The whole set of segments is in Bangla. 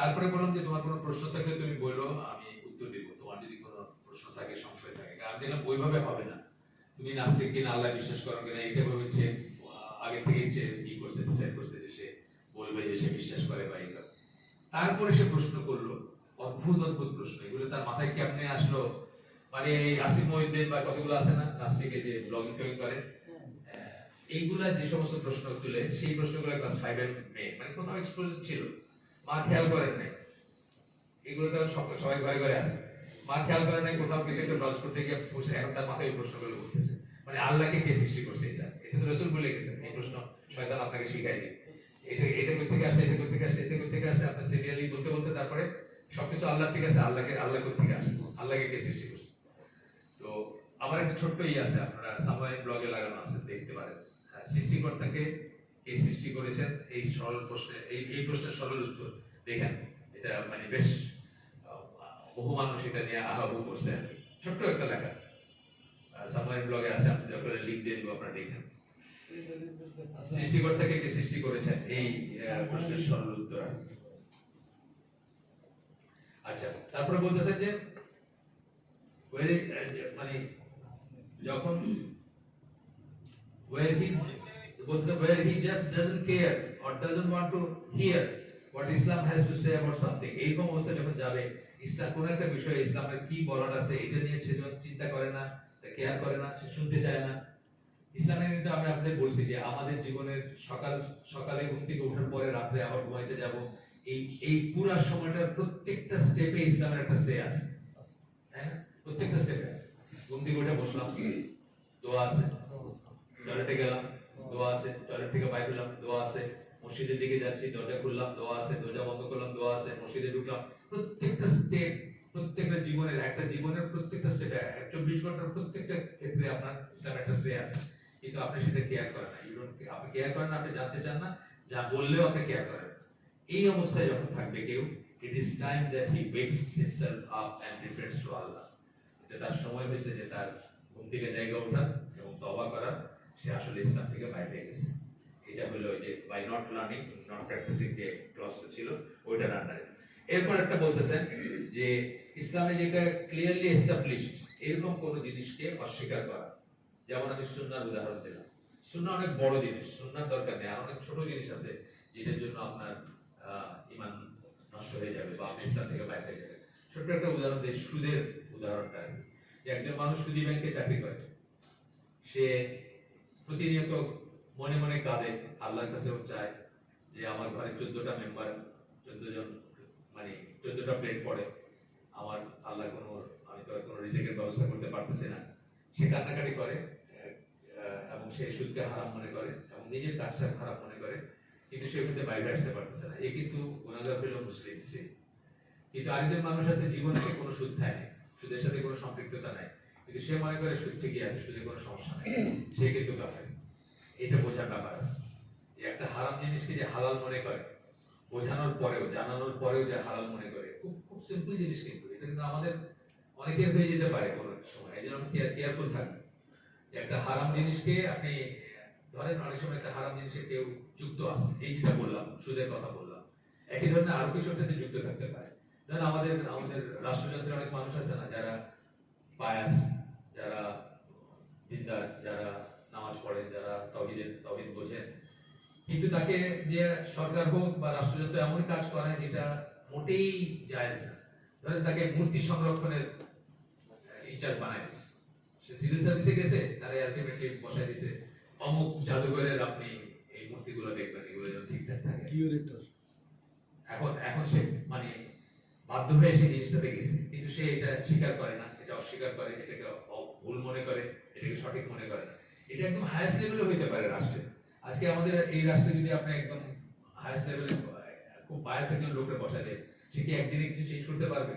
তারপরে বললাম যে তোমার কোনো প্রশ্ন থাকলে তুমি বলো। আমি উত্তর দিব। তোমার যদি কোনো প্রশ্ন থাকে সংশয় থাকে আমি দিলাম ওইভাবে হবে না। তুমি নাস্তিক কিনা আল্লাহ বিশ্বাস করো কিনা এটা ভাবে হচ্ছে আগে থেকে হচ্ছে ই করছে ডিসাইড করছে যে সে বলবে যে সে বিশ্বাস করে বা এইটা তারপরে সে প্রশ্ন করল। অদ্ভুত অদ্ভুত প্রশ্ন। এগুলো তার মাথায় কেমনে আসলো? মানে এই আসিফ মহিউদ্দিন বা কতগুলো আছে না নাস্তিকে যে ব্লগিং টগিং করে? আহ, এইগুলা যে সমস্ত প্রশ্ন তুলে সেই প্রশ্নগুলো ক্লাস ফাইভের মেয়ে মানে কোথাও এক্সপোজ ছিল। মা খেয়াল করেন নাই। এগুলো তো সব- সবাই ঘরে ঘরে আছে। মা খেয়াল করেন নাই কোথাও কিছু একটা ব্রাউজ করতে গিয়ে বসে এখন তার মাথায় প্রশ্নগুলো উঠতেছে। মানে আল্লাহকে কে সৃষ্টি করছে এটা? এটা তো রসুল বলে গেছেন। এই প্রশ্ন শয়তান আপনাকে শিখাই দিই এটা এটা কোথা থেকে আসছে এটা কোথা থেকে আসছে এটা কোথা থেকে আসছে? আপনার সিরিয়ালি বলতে বলতে তারপরে সবকিছু আল্লাহ থেকে আসে আল্লাহকে আল্লাহ কোথা থেকে আসছে? আল্লাহকে কে সৃষ্টি করছে? তো আমার একটা ছোট্ট ই আছে আপনারা সাময় ব্লগে লাগানো আছে দেখতে পারেন। হ্যাঁ, সৃষ্টিকর্তাকে কে সৃষ্টি করেছেন, এই সরল প্রশ্নে, এই এই প্রশ্নের সরল উত্তর দেখেন, এটা মানে বেশ বহু মানুষ এটা নিয়ে আহাবু করছে আর কি। ছোট্ট একটা লেখা সাময় ব্লগে আছে, আপনি আপনারা লিঙ্ক দিয়ে দিব আপনারা দেখেন সৃষ্টিকর্তাকে কে সৃষ্টি করেছেন এই প্রশ্নের সরল উত্তর কি। আচ্ছা তারপরে বলতেছেন যে মানে যখন he বলতে where he just doesn't care or doesn't want to hear what Islam has to say about something. এইরকম অবস্থা যখন যাবে, ইসলাম কোন একটা বিষয়ে ইসলামের কি বলার আছে, এটা নিয়ে সে চিন্তা করে না কেয়ার করে না, সে শুনতে চায় না। ইসলামে কিন্তু আমি আপনাদের বলছি যে আমাদের জীবনের সকাল, সকালে ঘুম থেকে ওঠার পরে রাত্রে আবার ঘুমাইতে যাব। এই এই পুরা সময়টার প্রত্যেকটা স্টেপে ইসলামের একটা সে আছে। তাই না? প্রত্যেকটা স্টেপে আছে। ঘুম থেকে উঠে বসলাম। দোয়া আছে। টয়লেটে গেলাম। দোয়া আছে টয়লেট থেকে বাইরে হলাম, দোয়া আছে। মসজিদের দিকে যাচ্ছি, দরজা খুললাম, দোয়া আছে, দরজা বন্ধ করলাম, দোয়া আছে, মসজিদে ঢুকলাম। প্রত্যেকটা স্টেপ প্রত্যেকটা জীবনের, একটা জীবনের প্রত্যেকটা স্টেপে চব্বিশ ঘণ্টার প্রত্যেকটা ক্ষেত্রে আপনার ইসলাম একটা সে আছে। কিন্তু আপনি সেটা কেয়ার করেন না। Don't- আপনি কেয়ার করেন না, আপনি জানতে চান না, যা বললেও আপনি কেয়ার করেন এই অবস্থায় যখন থাকবে কেউ it is time that he wakes himself up and reference to Allah এটা তার সময় হয়েছে যে তার ঘুম থেকে জায়গা ওঠার এবং তবা করার সে আসলে ইসলাম থেকে বাইরে গেছে। এটা হলো যে by not learning not practising যে ক্লসটা ছিল ওইটার আন্ডারে এরপর একটা বলতেছেন যে ইসলামে যেটা ক্লিয়ারলি এস্টাবলিশড এরকম কোন জিনিসকে অস্বীকার করা। যেমন আমি সুন্নার উদাহরণ দিলাম। সুন্না অনেক বড় জিনিস, সুন্নার দরকার নেই। আর অনেক ছোট জিনিস আছে যেটার জন্য আপনার ইমান নষ্ট হয়ে যাবে বা আপনি ইসলাম থেকে বাইরে হয়ে যাবে ছোট্ট একটা উদাহরণ দিই, সুদের উদাহরণটা। একজন মানুষ সুদী ব্যাংকে চাকরি করে। সে প্রতিনিয়ত মনে মনে কাঁদে, আল্লাহর কাছেও চায় যে আমার ঘরে চোদ্দটা মেম্বার চোদ্দ জন মানে চোদ্দটা প্লেট পড়ে। আমার আল্লাহ কোনো, আমি তো কোনো রিজেকের ব্যবস্থা করতে পারতেছি না। সে কান্নাকাটি করে এবং সে সুদকে হারাম মনে করে, এবং নিজের কাজটা খারাপ মনে করে, কিন্তু সে কিন্তু বাইরে আসতে পারতেছে না। এ কিন্তু গুণাগার হইল মুসলিম স্ত্রী। কিন্তু আরেকজন মানুষ আছে, জীবনে সে কোনো সুদ খায় সুদের সাথে কোনো সম্পৃক্ততা নাই। কিন্তু সে মনে করে ঠিকই আছে কোনো সমস্যা নাই। সে কিন্তু কাফের এটা বোঝার ব্যাপার আছে। যে একটা হারাম জিনিসকে যে হালাল মনে করে, বোঝানোর পরেও, জানানোর পরেও যে হালাল মনে করে, খুব খুব সিম্পল জিনিস কিন্তু। এটা কিন্তু আমাদের অনেকের হয়ে যেতে পারে কোনো সময়। এই জন্য কেয়ারফুল থাকবে যে একটা হারাম জিনিসকে আপনি, ধরেন অনেক সময় একটা হারাম জিনিসে কেউ যুক্ত আছে। এই যেটা বললাম, সুদের কথা বললাম। একই ধরনের আরও কিছুর সাথে যুক্ত থাকতে পারে। ধরেন আমাদের আমাদের রাষ্ট্রযন্ত্রের অনেক মানুষ আছে না, যারা বায়াস যারা দিনদার যারা নামাজ পড়েন যারা তহিদের তহিদ বোঝেন। কিন্তু তাকে যে সরকার হোক বা রাষ্ট্রযন্ত্র এমন কাজ করায় যেটা মোটেই জায়েজ না। ধরেন তাকে মূর্তি সংরক্ষণের ইনচার্জ বানায় দিচ্ছে সে সিভিল সার্ভিসে গেছে তারা আলটিমেটলি বসায় দিছে অমুক জাদুঘরের আপনি এই মূর্তিগুলো দেখবেন এগুলো যেন ঠিকঠাক থাকে। এখন এখন সে মানে বাধ্য হয়ে সেই জিনিসটাতে গেছে কিন্তু সে এটা স্বীকার করে না। এটা অস্বীকার করে, এটাকে ভুল মনে করে, এটাকে সঠিক মনে করে এটা একদম হায়েস্ট লেভেলে হইতে পারে রাষ্ট্রে আজকে আমাদের এই রাষ্ট্রে যদি আপনি একদম হায়েস্ট লেভেলে খুব বায়াস একজন লোকের বসা দেয় সে কি একদিনে কিছু চেঞ্জ করতে পারবে?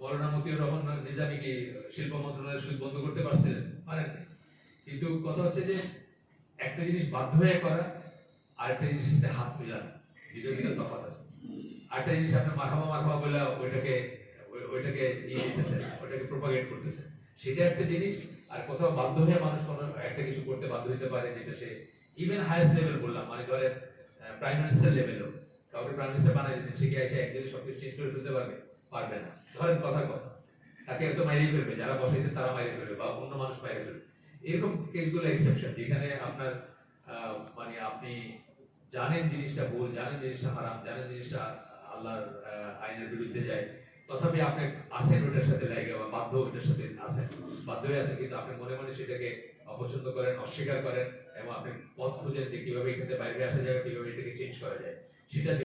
মৌলানা মতিউর রহমান নিজামী কি শিল্প মন্ত্রণালয়ের সুদ বন্ধ করতে পারছিলেন? পারেন কিন্তু কথা হচ্ছে যে, একটা জিনিস বাধ্য হয়ে করা জিনিসের সাথে হাত মিলানো। দুটোর ভিতরে তফাৎ আছে। আরেকটা জিনিস আপনি মারহাবা মারহাবা বলে ওইটাকে ওই- ওইটাকে ইয়ে দিতেছে ওইটাকে প্রোপাগেট করতেছে। সেটা একটা জিনিস, আর কোথাও বাধ্য হয়ে মানুষ কোনো একটা কিছু করতে বাধ্য হতে পারে যেটা সে ইভেন হাইয়েস্ট লেভেল বললাম মানে ধরে প্রাইম মিনিস্টার লেভেলও কাউকে প্রাইম মিনিস্টার বানাই দিয়েছেন, সে কি এসে একদিনে সবকিছু চেঞ্জ করে ফেলতে পারবে? পারবে না। ধরেন কথার কথা তাকে হয়তো মাইরে ফেলবে, যারা বসেছে তারা মাইরে ফেলবে, বা অন্য মানুষ মাইরে ফেলবে। এরকম কেসগুলো এক্সেপশন যেখানে আপনার মানে আপনি জানেন জিনিসটা ভুল, জানেন জিনিসটা হারাম, জানেন জিনিসটা আল্লাহর আইনের বিরুদ্ধে যায় তথাপি আপনি আসেন ওটার সাথে লাগে বা বাধ্য ওটার সাথে আসেন। বাধ্য হয়ে আছেন কিন্তু আপনি মনে মনে সেটাকে অপছন্দ করেন, অস্বীকার করেন এবং আপনি পথ খুঁজেন যে কীভাবে এখান বাইরে আসা যাবে কীভাবে এটাকে চেঞ্জ করা যায়। সেটা